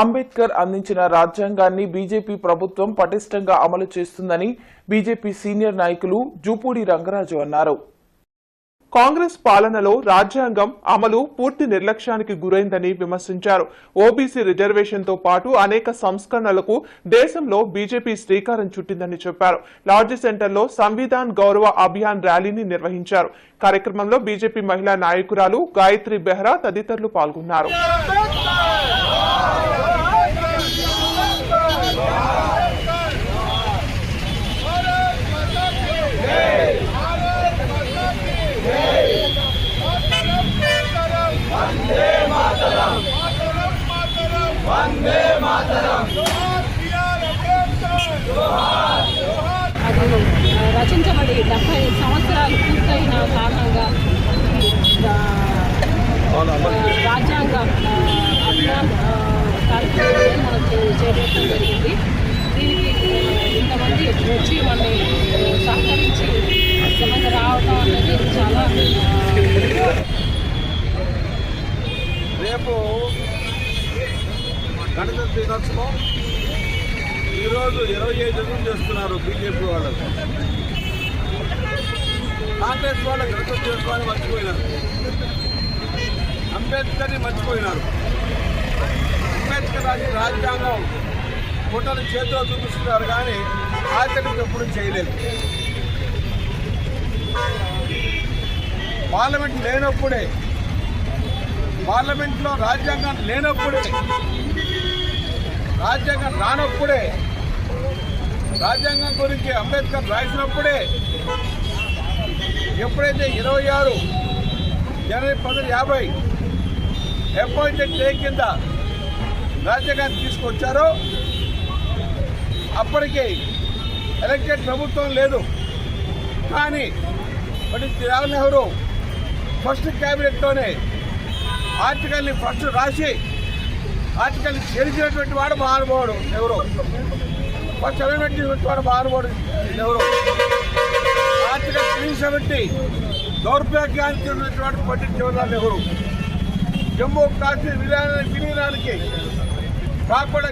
అంబేద్కర్ అందించిన రాజ్యాంగాన్ని బీజేపీ ప్రభుత్వం పటిష్టంగా అమలు చేస్తుందని బీజేపీ సీనియర్ నాయకులు జూపూడి రంగరాజు అన్నారు. కాంగ్రెస్ పాలనలో రాజ్యాంగం అమలు పూర్తి నిర్లక్ష్యానికి గురైందని విమర్శించారు. ఓబీసీ రిజర్వేషన్తో పాటు అనేక సంస్కరణలకు దేశంలో బీజేపీ శ్రీకారం చుట్టిందని చెప్పారు. లార్జ్ సెంటర్లో సంవిధాన్ గౌరవ అభియాన్ ర్యాలీని నిర్వహించారు. కార్యక్రమంలో బీజేపీ మహిళా నాయకురాలు గాయత్రి బెహ్రా తదితరులు పాల్గొన్నారు. అది ఆ, రచించబడి డెబ్బై సంవత్సరాలు పూర్తయిన కారణంగా రాజ్యాంగం రాజ్యాంగ అభియాన్ కార్యక్రమాన్ని మనం చేపట్టడం జరిగింది. దీనికి ఇంతమంది వచ్చి మనల్ని సహకరించి ఇంతమంది రావటం అనేది చాలా రేపు గణతంత్ర దినోత్సవం. ఈరోజు ఇరవై ఐదు రోజులు చేస్తున్నారు బీజేపీ వాళ్ళు కాంగ్రెస్ వాళ్ళు గణతంత్ర దినోత్సవాన్ని మర్చిపోయినారు. అంబేద్కర్ని మర్చిపోయినారు. అంబేద్కర్ రాసిన రాజ్యాంగం ఫోటోలు చేతిలో చూపిస్తున్నారు కానీ ఆచరణ ఎప్పుడు చేయలేదు. పార్లమెంట్ లేనప్పుడే పార్లమెంట్లో రాజ్యాంగం లేనప్పుడే రాజ్యాంగం రానప్పుడే రాజ్యాంగం గురించి అంబేద్కర్ రాసినప్పుడే ఎప్పుడైతే ఇరవై ఆరు జనవరి పంతొమ్మిది యాభై అపాయింటెడ్ డే కింద రాజ్యాంగాన్ని తీసుకొచ్చారో అప్పటికి ఎలక్టెడ్ ప్రభుత్వం లేదు. కానీ పండిత్ జవహర్ నెహ్రూ ఫస్ట్ క్యాబినెట్లోనే ఆర్టికల్ని ఫస్ట్ రాసి ఆర్టికల్ గెలిచినటువంటి వాడు మహానుభావుడు ఎవరు? ఫస్ట్ అమెండ్మెంట్ వాడు మహానుభావుడు ఎవరు? ఆర్టికల్ త్రీ సెవెంటీ దౌర్భాగ్యానికి ఉన్నటువంటి వాడు పండిత్ జవహర్లాల్ నెహ్రూ. జమ్మూ కాశ్మీర్ విలీనానికి కాకుండా